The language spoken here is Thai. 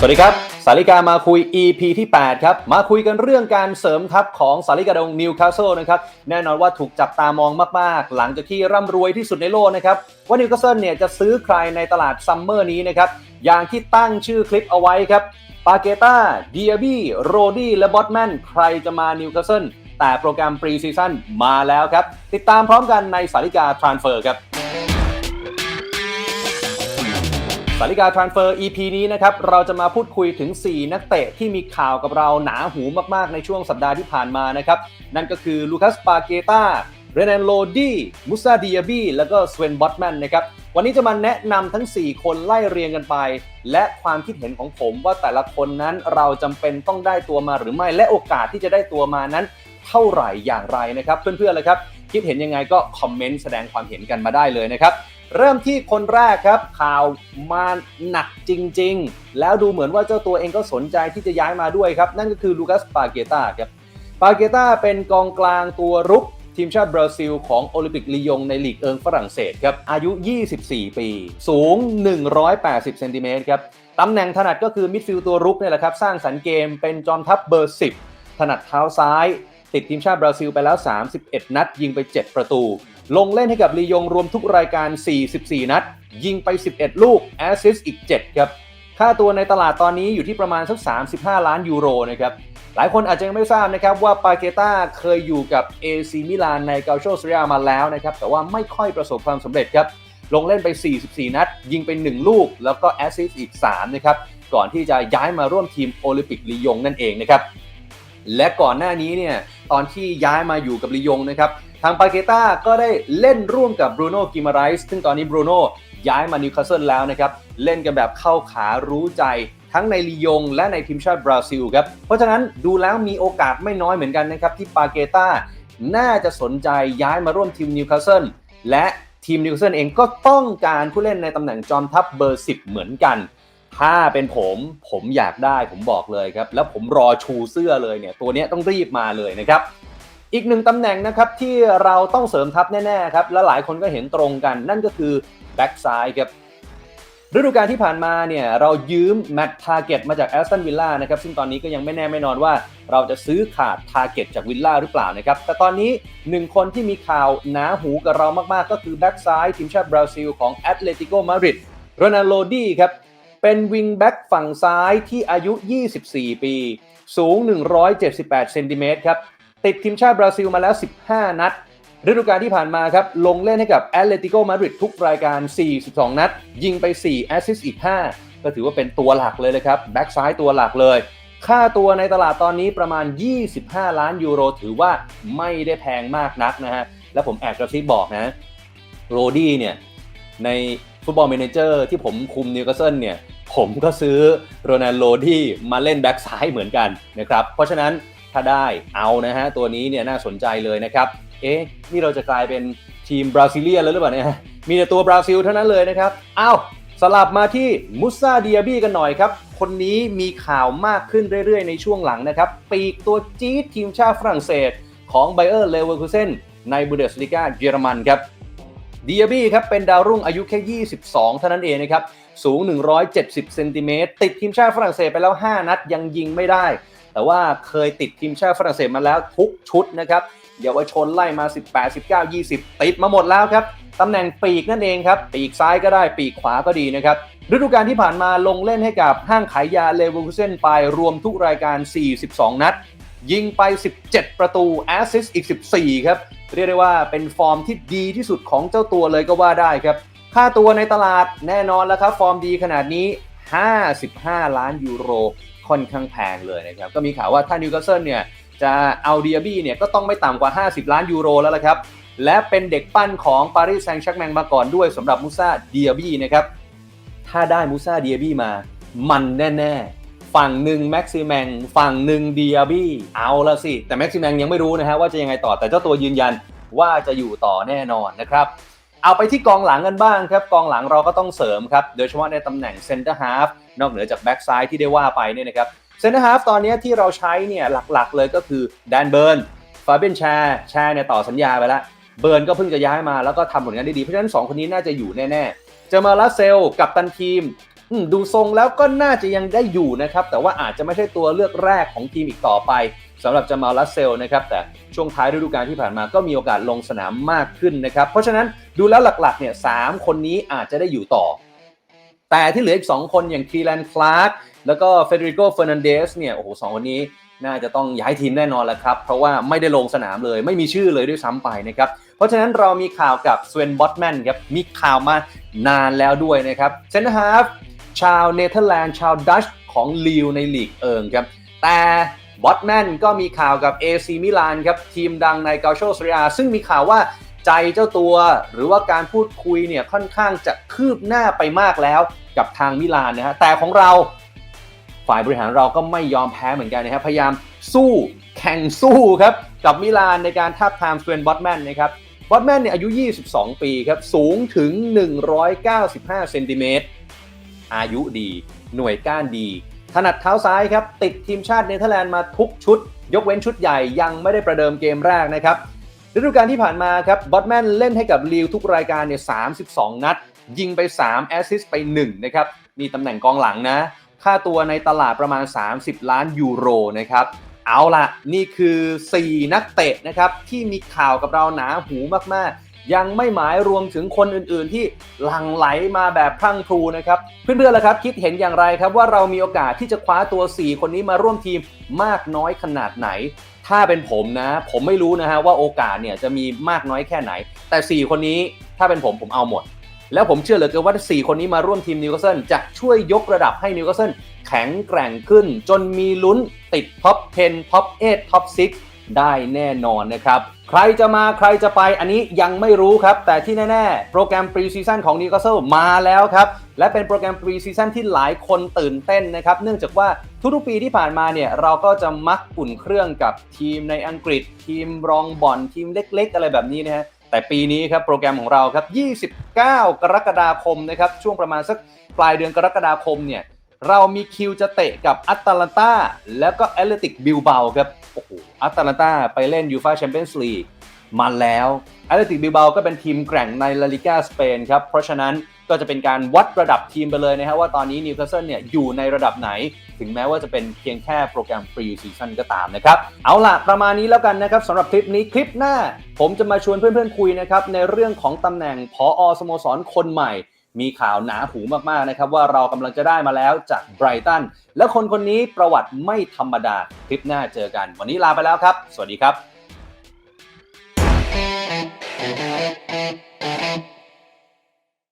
สวัสดีครับ สาริกามาคุย EP ที่ 8 ครับ มาคุยกันเรื่องการเสริมทัพของสาริกาดงนิวคาสเซิลนะครับ แน่นอนว่าถูกจับตามองมาก ๆ หลังจากที่ร่ำรวยที่สุดในโลกนะครับ ว่านิวคาสเซิลเนี่ยจะซื้อใครในตลาดซัมเมอร์นี้นะครับ อย่างที่ตั้งชื่อคลิปเอาไว้ครับ ปาเกต้าเดียบี้โรดี้และบอตแมนใครจะมานิวคาสเซิลแต่โปรแกรมปรีซีซั่นมาแล้วครับ ติดตามพร้อมกันในสาริกาทรานเฟอร์ครับ สาริกาทรานเฟอร์ EP นี้นะครับเราจะมาพูดคุยถึง 4 นักเตะที่มีข่าวกับเราหนาหูมากๆ ในช่วงสัปดาห์ที่ผ่านมานะครับนั่นก็คือลูคัสปาเกตาเรนันโลดีมุซาดิอาบีแล้วก็สเวนบอตแมนนะครับวันนี้จะมาแนะนำทั้ง 4 คนไล่เรียงกันไป และความคิดเห็นของผมว่าแต่ละคนนั้นเราจำเป็นต้องได้ตัวมาหรือไม่และโอกาสที่จะได้ตัวมานั้น เท่าไหร่อย่างไรนะครับเพื่อนๆเลยครับคิดเห็นยังไงก็คอมเมนต์แสดงความเห็นกันมาได้เลยนะครับ เริ่มที่คนแรกครับข่าวมาหนักจริง ๆ แล้วดูเหมือนว่าเจ้าตัวเองก็สนใจที่จะย้ายมาด้วยครับ นั่นก็คือลูคัสปาเกตาครับปาเกตาเป็นกองกลางตัวรุกทีมชาติบราซิลของโอลิมปิกลียงในลีกเอิงฝรั่งเศสครับ อายุ 24 ปี สูง 180 เซนติเมตรครับ ตำแหน่งถนัดก็คือมิดฟิลด์ตัวรุกเนี่ยแหละครับ สร้างสรรค์เกมเป็นจอมทัพเบอร์ 10 ถนัดเท้าซ้าย ติดทีมชาติบราซิลไปแล้ว 31 นัด ยิงไป 7 ประตู ลงเล่นให้กับลียงรวมทุกรายการ 44 นัด ยิงไป 11 ลูก แอสซิสต์อีก 7 ครับ ค่าตัวในตลาดตอนนี้อยู่ที่ประมาณสัก 35 ล้านยูโรนะครับ หลายคนอาจจะยังไม่ทราบนะครับว่าปาเกต้าเคยอยู่กับ AC มิลานในเกาโชเซียมาแล้วนะครับ แต่ว่าไม่ค่อยประสบความสำเร็จครับ ลงเล่นไป 44 นัด ยิงไป 1 ลูก แล้วก็แอสซิสต์อีก 3 นะครับ ก่อนที่จะย้ายมาร่วมทีมโอลิมปิกลียงนั่นเองนะครับ และก่อนหน้านี้เนี่ย ตอนที่ย้ายมาอยู่กับลียงนะครับ ทางปาเกต้าก็ได้เล่นร่วมกับบรูโน่กิมาไรส์ซึ่งตอนนี้บรูโน่ย้ายมานิวคาสเซิลแล้วนะครับ เล่นกันแบบเข้าขารู้ใจทั้งในลียงและในทีมชาติบราซิลครับ เพราะฉะนั้นดูแล้วมีโอกาสไม่น้อยเหมือนกันนะครับ ที่ปาเกต้าน่าจะสนใจย้ายมาร่วมทีมนิวคาสเซิลและทีมนิวคาสเซิลเองก็ต้องการผู้เล่นในตำแหน่งจอมทัพเบอร์ 10 เหมือนกัน ถ้าเป็นผมผมอยากได้ผมบอกเลยครับ แล้วผมรอชูเสื้อเลยเนี่ยตัวนี้ต้องรีบมาเลยนะครับ อีกหนึ่งตำแหน่งนะครับที่เราต้องเสริมทัพแน่ๆครับและหลายคนก็เห็นตรงกัน นั่นก็คือแบ็กซ้ายครับฤดูกาลที่ผ่านมาเนี่ยเรายืมแมตต์ทาร์เก็ตมาจากแอสตันวิลล่านะครับซึ่งตอนนี้ก็ยังไม่แน่ไม่นอนว่า เราจะซื้อขาดทาร์เก็ตจากวิลล่าหรือเปล่านะครับแต่ตอนนี้หนึ่งคนที่มีข่าวหนาหูกับเรามากๆ ก็คือแบ็กซ้ายทีมชาติบราซิลของแอตเลติโกมาดริดโรนัลโดีครับเป็นวิงแบ็กฝั่งซ้ายที่อายุ 24 ปี สูง 178 เซนติเมตรครับ ติดทีมชาติบราซิลมาแล้ว 15 นัด ฤดูกาลที่ผ่านมาครับ ลงเล่นให้กับแอตเลติโกมาดริดทุกรายการ 42 นัด ยิงไป 4 แอสซิสต์อีก 5 ก็ถือว่าเป็นตัวหลักเลยเลยครับ แบ็กซ้ายตัวหลักเลย ค่าตัวในตลาดตอนนี้ประมาณ 25 ล้านยูโร ถือว่าไม่ได้แพงมากนักนะฮะ และผมแอบกระซิบบอกนะ โรดี้เนี่ย ในฟุตบอล m ม n นเจอร์ที่ผมคุมนิวคาสเซิลเนี่ย ผมก็ซื้อโรนัลโลที่มาเล่นแบ็กซ้ายเหมือนกันนะครับ เพราะฉะนั้น ถ้าได้เอานะฮะตัวนี้เนี่ยน่าสนใจเลยนะครับ เอ๊ะนี่เราจะกลายเป็นทีมบราซิเลียแล้วหรือเปล่าเนี่ยมีแต่ตัวบราซิลเท่านั้นเลยนะครับอ้าวสลับมาที่มุซาเดียบี้กันหน่อยครับ คนนี้มีข่าวมากขึ้นเรื่อยๆ ในช่วงหลังนะครับ ปีกตัวจี๊ดทีมชาติฝรั่งเศส ของไบเออร์เลเวอร์คูเซนในบูเดสลิกาเยอรมันครับเดียบี้ครับเป็นดาวรุ่งอายุแค่ 22 เท่านั้นเองนะครับ สูง 170 เซนติเมตรติดทีมชาติฝรั่งเศสไปแล้ว 5 นัดยังยิงไม่ได้ แต่ว่าเคยติดทีมชาติฝรั่งเศสมาแล้วทุกชุดนะครับเยาวชนไล่มา 18 19 20 ติดมาหมดแล้วครับตำแหน่งปีกนั่นเองครับปีกซ้ายก็ได้ปีกขวาก็ดีนะครับฤดูกาลที่ผ่านมาลงเล่นให้กับห้างขายยาเลเวอร์คูเซนไปรวมทุกรายการ 42 นัด ยิงไป 17 ประตูแอสซิสอีก 14 ครับ เรียกได้ว่าเป็นฟอร์มที่ดีที่สุดของเจ้าตัวเลยก็ว่าได้ครับ ค่าตัวในตลาดแน่นอนแล้วครับ ฟอร์มดีขนาดนี้ 55 ล้านยูโร ค่อนข้างแพงเลยนะครับก็มีข่าวว่าถ้านิวคาสเซิลเนี่ยจะเอาเดียบี้เนี่ยก็ต้องไม่ต่ำกว่า 50 ล้านยูโรแล้วละครับ และเป็นเด็กปั้นของปารีสแซงต์แชร์กแมงมาก่อนด้วยสำหรับมูซาเดียบี้นะครับถ้าได้มูซาเดียบี้มา มันแน่ๆ ฝั่งหนึ่งแม็กซิแมงฝั่งหนึ่งเดียบี้เอาละสิ แต่แม็กซิแมงยังไม่รู้นะฮะว่าจะยังไงต่อแต่เจ้าตัวยืนยันว่าจะอยู่ต่อแน่นอนนะครับ เอาไปที่กองหลังกันบ้างครับ กองหลังเราก็ต้องเสริมครับ โดยเฉพาะในตำแหน่งเซนเตอร์ฮาฟนอกเหนือจากแบ็กซ้ายที่ได้ว่าไปเนี่ยนะครับเซนเตอร์ฮาฟตอนนี้ที่เราใช้เนี่ยหลักๆ เลยก็คือแดนเบิร์นฟาเบนแชร์แชร์เนี่ยต่อสัญญาไปแล้วเบิร์นก็เพิ่งจะย้ายมาแล้วก็ทำผลงานได้ดี เพราะฉะนั้น 2 คนนี้น่าจะอยู่แน่ๆ เจอมาลาเซลกับตันทีมดูทรงแล้วก็น่าจะยังได้อยู่นะครับ แต่ว่าอาจจะไม่ใช่ตัวเลือกแรกของทีมอีกต่อไป สำหรับจามาลัสเซลนะครับแต่ช่วงท้ายฤดูกาลที่ผ่านมาก็มีโอกาสลงสนามมากขึ้นนะครับ เพราะฉะนั้นดูแล้วหลักๆเนี่ยสามคนนี้อาจจะได้อยู่ต่อ แต่ที่เหลืออีก 2 คนอย่างคีแลนคลาร์กแล้วก็เฟเดริโกเฟอร์นันเดสเนี่ยโอ้โหสองคนนี้น่าจะต้องย้ายทีมแน่นอนแล้วครับ เพราะว่าไม่ได้ลงสนามเลย ไม่มีชื่อเลยด้วยซ้ำไปนะครับ เพราะฉะนั้นเรามีข่าวกับสเวนบอตแมนครับ มีข่าวมานานแล้วด้วยนะครับเซนต์ฮาฟชาวเนเธอร์แลนด์ชาวดัชของลีวในลีกเอิงครับ แต่ บอตแมนก็มีข่าวกับ AC มิลานครับ ทีมดังในเกาโชสเรียซึ่งมีข่าวว่าใจเจ้าตัวหรือว่าการพูดคุยเนี่ยค่อนข้างจะคืบหน้าไปมากแล้วกับทางมิลานนะฮะแต่ของเราฝ่ายบริหารเราก็ไม่ยอมแพ้เหมือนกันนะครับพยายามสู้แข่งสู้ครับกับมิลานในการทับทามสเวนบอตแมนนะครับบอตแมนเนี่ยอายุ 22 ปีครับสูงถึง 195 เซนติเมตรอายุดี หน่วยก้านดี ถนัดเท้าซ้ายครับ ติดทีมชาติเนเธอร์แลนด์มาทุกชุด ยกเว้นชุดใหญ่ยังไม่ได้ประเดิมเกมแรกนะครับฤดูกาลที่ผ่านมาครับบอตแมนเล่นให้กับลีวทุกรายการเนี่ย32 นัด ยิงไป 3 แอสซิสต์ไป 1 นะครับนี่ตำแหน่งกองหลังนะ ค่าตัวในตลาดประมาณ 30 ล้านยูโรนะครับ เอาล่ะนี่คือ 4 นักเตะนะครับ ที่มีข่าวกับเราหนาหูมาก ๆ ยังไม่หมายรวมถึงคนอื่นๆ ที่หลั่งไหลมาแบบพรั่งพรูนะครับ เพื่อนๆล่ะครับ คิดเห็นอย่างไรครับว่าเรามีโอกาสที่จะคว้าตัว 4 คนนี้มาร่วมทีมมากน้อยขนาดไหน ถ้าเป็นผมนะ ผมไม่รู้นะฮะว่าโอกาสเนี่ยจะมีมากน้อยแค่ไหน แต่ 4 คนนี้ถ้าเป็นผมผมเอาหมด แล้วผมเชื่อเหลือเกินว่า 4 คนนี้มาร่วมทีมนิวคาสเซิลจะช่วยยกระดับให้นิวคาสเซิลแข็งแกร่งขึ้น จนมีลุ้นติดท็อป 10 ท็อป 8 ท็อป 6 ได้แน่นอนนะครับ ใครจะมาใครจะไปอันนี้ยังไม่รู้ครับ แต่ที่แน่ๆ โปรแกรมปรีซีซั่นของนิวคาสเซิลมาแล้วครับ และเป็นโปรแกรมปรีซีซั่นที่หลายคนตื่นเต้นนะครับ เนื่องจากว่าทุกๆปีที่ผ่านมาเนี่ยเราก็จะมักอุ่นเครื่องกับทีมในอังกฤษ ทีมรองบอลทีมเล็ก ๆ อะไรแบบนี้นะฮะแต่ปีนี้ครับโปรแกรมของเราครับ 29 กรกฎาคมนะครับช่วงประมาณสักปลายเดือนกรกฎาคมเนี่ย เรามีคิวจะเตะกับอัตแลนตาแล้วก็แอตเลติกบิลเบาครับโอ้โหอัตแลนตาไปเล่นยูฟาแชมเปี้ยนส์ลีกมาแล้วแอตเลติกบิลเบาก็เป็นทีมแกร่งในลาลิกาสเปนครับเพราะฉะนั้นก็จะเป็นการวัดระดับทีมไปเลยนะครับว่าตอนนี้นิวคาสเซิลเนี่ยอยู่ในระดับไหน ถึงแม้ว่าจะเป็นเพียงแค่โปรแกรมฟรีซีซั่นก็ตามนะครับ เอาล่ะ ประมาณนี้แล้วกันนะครับสำหรับคลิปนี้คลิปหน้า ผมจะมาชวนเพื่อนๆคุยนะครับในเรื่องของตำแหน่งพออสโมสรคนใหม่ มีข่าวหนาหูมากๆนะครับว่าเรากำลังจะได้มาแล้วจากไบรตัน และคนคนนี้ประวัติไม่ธรรมดา คลิปหน้าเจอกัน วันนี้ลาไปแล้วครับ สวัสดีครับ